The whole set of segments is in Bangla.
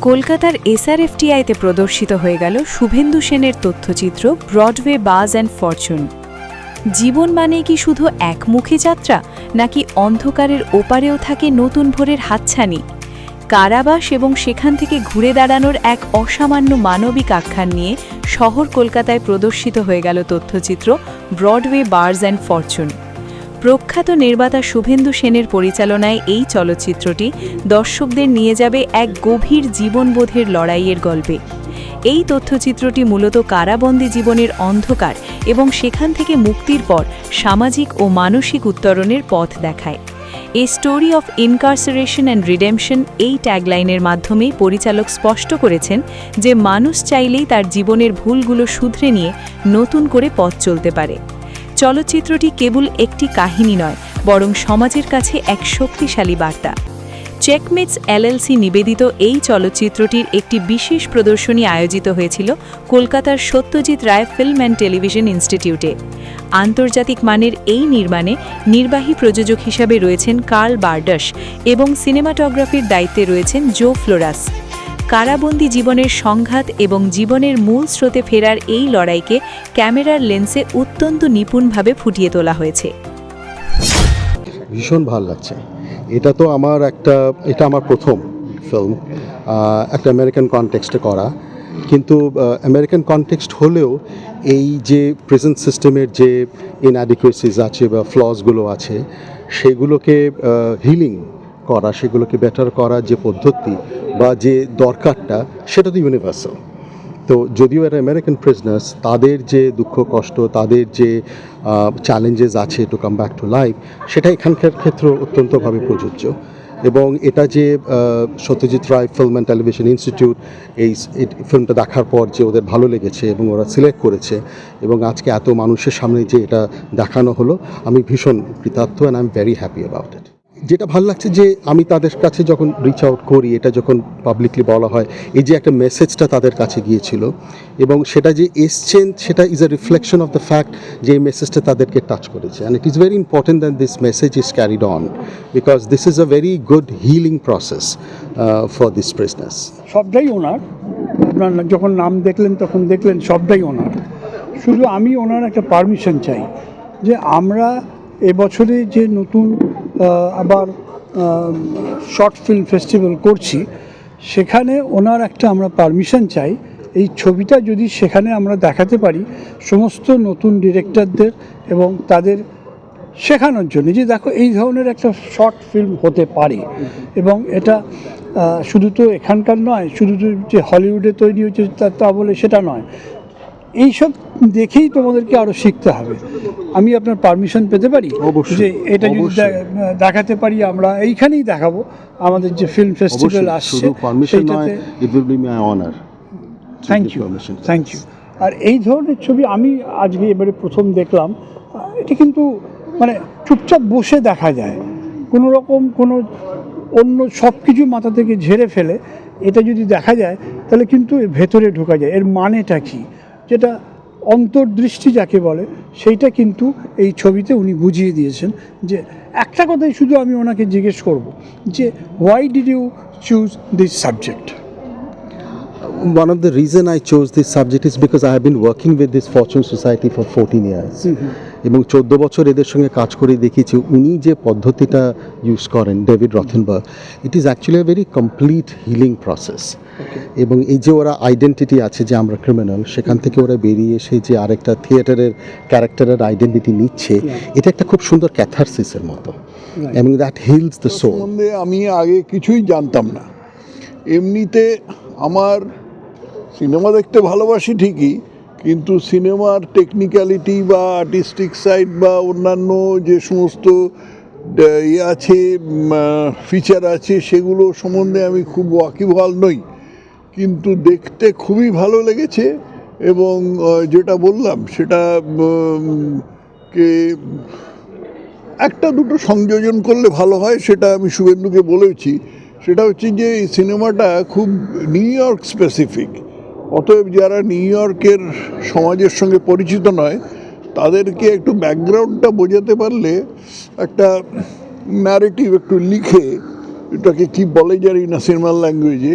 কলকাতার এসআরএফটিআইতে প্রদর্শিত হয়ে গেল শুভেন্দু সেনের তথ্যচিত্র ব্রডওয়ে বাজ অ্যান্ড ফরচুন জীবন মানে কি শুধু একমুখী যাত্রা, নাকি অন্ধকারের ওপারেও থাকে নতুন ভোরের হাতছানি? কারাবাস এবং সেখান থেকে ঘুরে দাঁড়ানোর এক অসামান্য মানবিক আখ্যান নিয়ে শহর কলকাতায় প্রদর্শিত হয়ে গেল তথ্যচিত্র ব্রডওয়ে বার্স অ্যান্ড ফরচুন প্রখ্যাত নির্মাতা শুভেন্দু সেনের পরিচালনায় এই চলচ্চিত্রটি দর্শকদের নিয়ে যাবে এক গভীর জীবনবোধের লড়াইয়ের গল্পে। এই তথ্যচিত্রটি মূলত কারাবন্দী জীবনের অন্ধকার এবং সেখান থেকে মুক্তির পর সামাজিক ও মানসিক উত্তরণের পথ দেখায়। A story of incarceration and redemption এই ট্যাগলাইনের মাধ্যমেই পরিচালক স্পষ্ট করেছেন যে মানুষ চাইলেই তার জীবনের ভুলগুলো শুধরে নিয়ে নতুন করে পথ চলতে পারে। চলচ্চিত্রটি কেবল একটি কাহিনী নয়, বরং সমাজের কাছে এক শক্তিশালী বার্তা। চেকমেটস এলএলসি নিবেদিত এই চলচ্চিত্রটির একটি বিশেষ প্রদর্শনী আয়োজিত হয়েছিল কলকাতার Satyajit Ray film and television ইনস্টিটিউটে। আন্তর্জাতিক মানের এই নির্মাণে নির্বাহী প্রযোজক হিসাবে রয়েছেন কার্ল বার্ডাস এবং সিনেমাটোগ্রাফির দায়িত্বে রয়েছেন জো ফ্লোরাস। কারাবন্দী জীবনের সংঘাত এবং জীবনের মূল স্রোতে ফেরার এই লড়াইকে ক্যামেরার লেন্সে অত্যন্ত নিপুণভাবে ফুটিয়ে তোলা হয়েছে। ভীষণ ভালো লাগছে। এটা তো আমার একটা, এটা আমার প্রথম ফিল্ম একটা আমেরিকান কনটেক্সটে করা। কিন্তু আমেরিকান কনটেক্সট হলেও এই যে প্রেজেন্ট সিস্টেমের যে ইনঅ্যাডিকুয়েসিস আছে বা ফ্লসগুলো আছে, সেগুলোকে হিলিং করা, সেগুলোকে বেটার করার যে পদ্ধতি বা যে দরকারটা সেটা তো ইউনিভার্সাল তো যদিও এটা আমেরিকান প্রিজনার্স তাদের যে দুঃখ, কষ্ট, তাদের যে চ্যালেঞ্জেস আছে to come back to life সেটা এখানকার ক্ষেত্রে অত্যন্তভাবে প্রযোজ্য। এবং এটা যে Satyajit Ray film and television institute এই ফিল্মটা দেখার পর যে ওদের ভালো লেগেছে এবং ওরা সিলেক্ট করেছে এবং আজকে এত মানুষের সামনে যে এটা দেখানো হলো, আমি ভীষণ কৃতার্থ and I am very happy about it যেটা ভালো লাগছে যে আমি তাদের কাছে যখন রিচ আউট করি, এটা যখন পাবলিকলি বলা হয়, এই যে একটা মেসেজটা তাদের কাছে গিয়েছিল এবং সেটা যে এসছেন, সেটা is a reflection of the fact যে এই মেসেজটা তাদেরকে টাচ করেছে। And it is very important that this message is carried on because this is a very good healing process for this presence সবটাই ওনার। আপনার যখন নাম দেখলেন, তখন দেখলেন সবটাই ওনার। শুধু আমি ওনার একটা পারমিশন চাই যে আমরা এবছরে যে নতুন আবার শর্ট ফিল্ম ফেস্টিভ্যাল করছি, সেখানে ওনার একটা আমরা পারমিশন চাই। এই ছবিটা যদি সেখানে আমরা দেখাতে পারি, সমস্ত নতুন ডিরেক্টরদের এবং তাদের শেখানোর জন্য। যে দেখো, এই ধরনের একটা শর্ট ফিল্ম হতে পারে। এবং এটা শুধু তো এখানকার নয়, শুধু যে হলিউডে তৈরি হচ্ছে তা বলে সেটা নয়। এইসব দেখেই তোমাদেরকে আরও শিখতে হবে। আমি আপনার পারমিশন পেতে পারি? যে এটা যদি দেখাতে পারি আমরা এইখানেই দেখাবো আমাদের যে ফিল্ম ফেস্টিভ্যাল আসছে থ্যাংক ইউ থ্যাংক ইউ আর এই ধরনের ছবি আমি আজকে এবারে প্রথম দেখলাম এটা কিন্তু মানে চুপচাপ বসে দেখা যায়। কোনো রকম কোনো অন্য সব কিছু মাথা থেকে ঝেড়ে ফেলে এটা যদি দেখা যায় তাহলে কিন্তু ভেতরে ঢোকা যায়। এর মানেটা কি? যেটা অন্তর্দৃষ্টি যাকে বলে সেইটা কিন্তু এই ছবিতে উনি বুঝিয়ে দিয়েছেন যে একটা কথাই শুধু আমি ওনাকে জিজ্ঞেস করব যে why did you choose this subject one of the reason I chose this subject is because I have been working with this Fortune Society for 14 years এবং চোদ্দ বছর এদের সঙ্গে কাজ করে দেখিয়েছি। উনি যে পদ্ধতিটা ইউজ করেন David Rothenberg it is actually very complete healing process এবং এই যে ওরা আইডেন্টিটি আছে যে আমরা ক্রিমিনাল সেখান থেকে ওরা বেরিয়ে এসে যে আরেকটা থিয়েটারের ক্যারেক্টারের আইডেন্টিটি নিচ্ছে এটা একটা খুব সুন্দর ক্যাথারসিসের মতো। এবং দ্যাট হিলস দ্য সোল আমি আগে কিছুই জানতাম না। এমনিতে আমার সিনেমা দেখতে ভালোবাসি ঠিকই কিন্তু সিনেমার টেকনিক্যালিটি বা আর্টিস্টিক সাইড বা অন্যান্য যে সমস্ত ইয়ে আছে ফিচার আছে, সেগুলো সম্বন্ধে আমি খুব ওয়াকিবহাল নই। কিন্তু দেখতে খুবই ভালো লেগেছে এবং যেটা বললাম, সেটা কে, একটা দুটো সংযোজন করলে ভালো হয়, সেটা আমি শুভেন্দুকে বলেছি সেটা হচ্ছে যে, এই সিনেমাটা খুব নিউ ইয়র্ক স্পেসিফিক অতএব যারা নিউ ইয়র্কের সমাজের সঙ্গে পরিচিত নয়, তাদেরকে একটু ব্যাকগ্রাউন্ডটা বোঝাতে পারলে একটা ন্যারেটিভ একটু লিখে, এটাকে কি বলে জানি না সিনেমার ল্যাঙ্গুয়েজে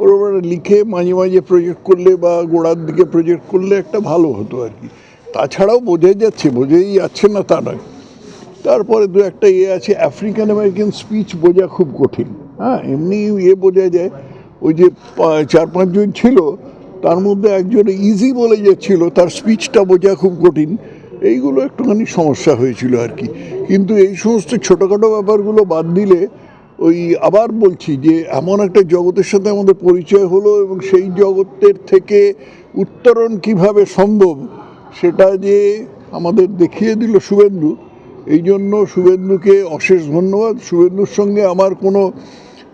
ওর লিখে মাঝে মাঝে প্রজেক্ট করলে বা গোড়ার দিকে প্রজেক্ট করলে একটা ভালো হতো আর কি। তাছাড়াও বোঝাই যাচ্ছে বোঝাই যাচ্ছে না তা নয়। তারপরে দু একটা ইয়ে আছে আফ্রিকান আমেরিকান স্পিচ বোঝা খুব কঠিন। হ্যাঁ এমনি ইয়ে বোঝা যায়। ওই যে চার পাঁচজন ছিল তার মধ্যে একজন ইজি বলে যাচ্ছিল তার স্পিচটা বোঝা খুব কঠিন। এইগুলো একটুখানি সমস্যা হয়েছিল আর কি। কিন্তু এই সমস্ত ছোটোখাটো ব্যাপারগুলো বাদ দিলে, ওই আবার বলছি যে, এমন একটা জগতের সাথে আমাদের পরিচয় হলো এবং সেই জগতের থেকে উত্তরণ কীভাবে সম্ভব, সেটা যে আমাদের দেখিয়ে দিল শুভেন্দু। এই জন্য শুভেন্দুকে অশেষ ধন্যবাদ। শুভেন্দুর সঙ্গে আমার কোনো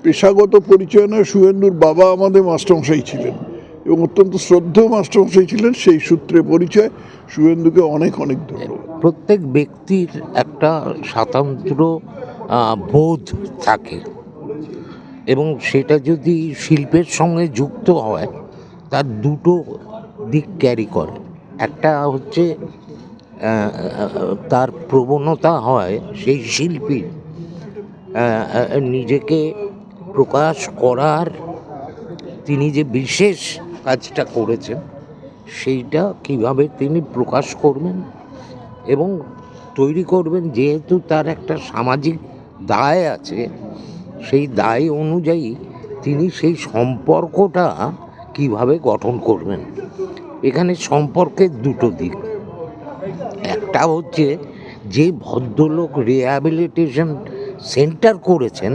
পেশাগত পরিচয় নয়। শুভেন্দুর বাবা আমাদের মাস্টারমশাই ছিলেন। এবং অত্যন্ত শ্রদ্ধেয় মাস্টারমশাই ছিলেন, সেই সূত্রে পরিচয়। শুভেন্দুকে অনেক অনেক ধন্যবাদ। প্রত্যেক ব্যক্তির একটা স্বাতন্ত্র বোধ থাকে। এবং সেটা যদি শিল্পের সঙ্গে যুক্ত হয়, তার দুটো দিক ক্যারি করে। একটা হচ্ছে তার প্রবণতা হয় সেই শিল্পীর নিজেকে প্রকাশ করার। তিনি যে বিশেষ কাজটা করেছেন, সেইটা কীভাবে তিনি প্রকাশ করবেন এবং তৈরি করবেন, যেহেতু তার একটা সামাজিক দায় আছে, সেই দায় অনুযায়ী তিনি সেই সম্পর্কটা কীভাবে গঠন করবেন। এখানে সম্পর্কের দুটো দিক। একটা হচ্ছে যে ভদ্রলোক রিহ্যাবিলিটেশন সেন্টার করেছেন,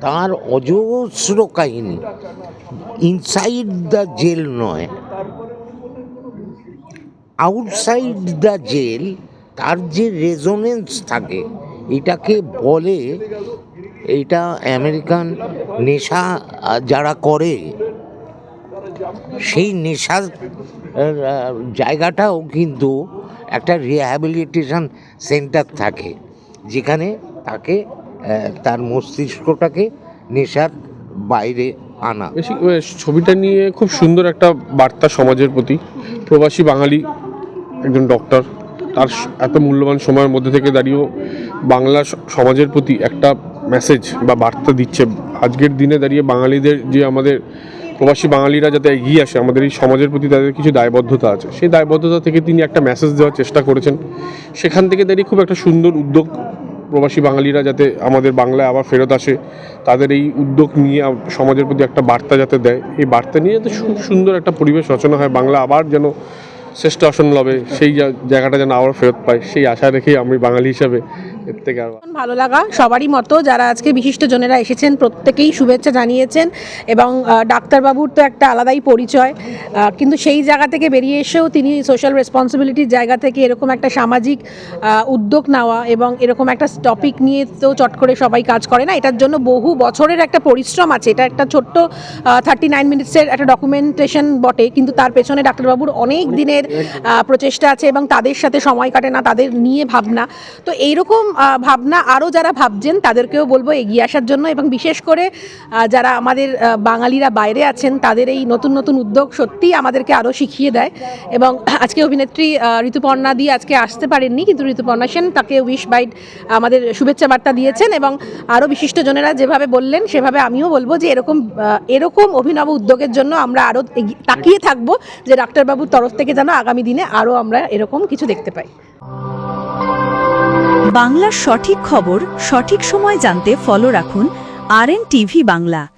তার অজস্র কাহিনী। ইনসাইড দ্য জেল নয়। আউটসাইড দ্য জেল তার যে রেজোনেন্স থাকে, এটাকে বলে, এটা আমেরিকান নেশা যারা করে, সেই নেশার জায়গাটাও কিন্তু একটা রিহ্যাবিলিটেশন সেন্টার থাকে, যেখানে তাকে তার মস্তিষ্কটাকে নেশার বাইরে আনা। বেশি ছবিটা নিয়ে খুব সুন্দর একটা বার্তা সমাজের প্রতি। প্রবাসী বাঙালি একজন ডক্টর তার এত মূল্যবান সময়ের মধ্যে থেকে দাঁড়িয়েও বাংলা সমাজের প্রতি একটা মেসেজ বা বার্তা দিচ্ছে। আজকের দিনে দাঁড়িয়ে বাঙালিদের যে আমাদের প্রবাসী বাঙালিরা যাতে এগিয়ে আসে, আমাদের এই সমাজের প্রতি তাদের কিছু দায়বদ্ধতা আছে। সেই দায়বদ্ধতা থেকে তিনি একটা মেসেজ দেওয়ার চেষ্টা করেছেন। সেখান থেকে দাঁড়িয়ে খুব একটা সুন্দর উদ্যোগ প্রবাসী বাঙালিরা যাতে আমাদের বাংলায় আবার ফেরত আসে, তাদের এই উদ্যোগ নিয়ে সমাজের প্রতি একটা বার্তা যাতে দেয়। এই বার্তা নিয়ে যাতে সুন্দর একটা পরিবেশ রচনা হয়, বাংলা আবার যেন শ্রেষ্ঠ আসন লবে সেই জায়গাটা যেন আবার ফেরত পায়, সেই আশা রেখেই আমি বাঙালি হিসাবে ভালো লাগা। সবারই মতো যারা আজকে বিশিষ্ট জনেরা এসেছেন, প্রত্যেকেই শুভেচ্ছা জানিয়েছেন এবং ডাক্তারবাবুর তো একটা আলাদাই পরিচয়। কিন্তু সেই জায়গা থেকে বেরিয়ে এসেও তিনি সোশ্যাল রেসপন্সিবিলিটির জায়গা থেকে এরকম একটা সামাজিক উদ্যোগ নেওয়া এবং এরকম একটা টপিক নিয়ে তো চট করে সবাই কাজ করে না। এটার জন্য বহু বছরের একটা পরিশ্রম আছে। এটা একটা ছোট্ট থার্টি নাইন মিনিটসের একটা ডকুমেন্টেশন বটে। কিন্তু তার পেছনে ডাক্তারবাবুর অনেক দিনের প্রচেষ্টা আছে এবং তাদের সাথে সময় কাটে না, তাদের নিয়ে ভাবনা। তো এইরকম ভাবনা আরও যারা ভাবছেন তাদেরকেও বলব এগিয়ে আসার জন্য এবং বিশেষ করে যারা আমাদের বাঙালিরা বাইরে আছেন তাদের এই নতুন নতুন উদ্যোগ সত্যিই আমাদেরকে আরও শিখিয়ে দেয় এবং আজকে অভিনেত্রী ঋতুপর্ণা দিয়ে আজকে আসতে পারেননি কিন্তু ঋতুপর্ণা সেন তাকে উইশ বাইট আমাদের শুভেচ্ছা বার্তা দিয়েছেন এবং আরও বিশিষ্ট জনেরা যেভাবে বললেন সেভাবে আমিও বলব যে এরকম এরকম অভিনব উদ্যোগের জন্য আমরা আরও তাকিয়ে থাকব যে ডাক্তারবাবুর তরফ থেকে যেন আগামী দিনে আরও আমরা এরকম কিছু দেখতে পাই। বাংলার সঠিক খবর সঠিক সময় জানতে ফলো রাখুন আর টিভি বাংলা।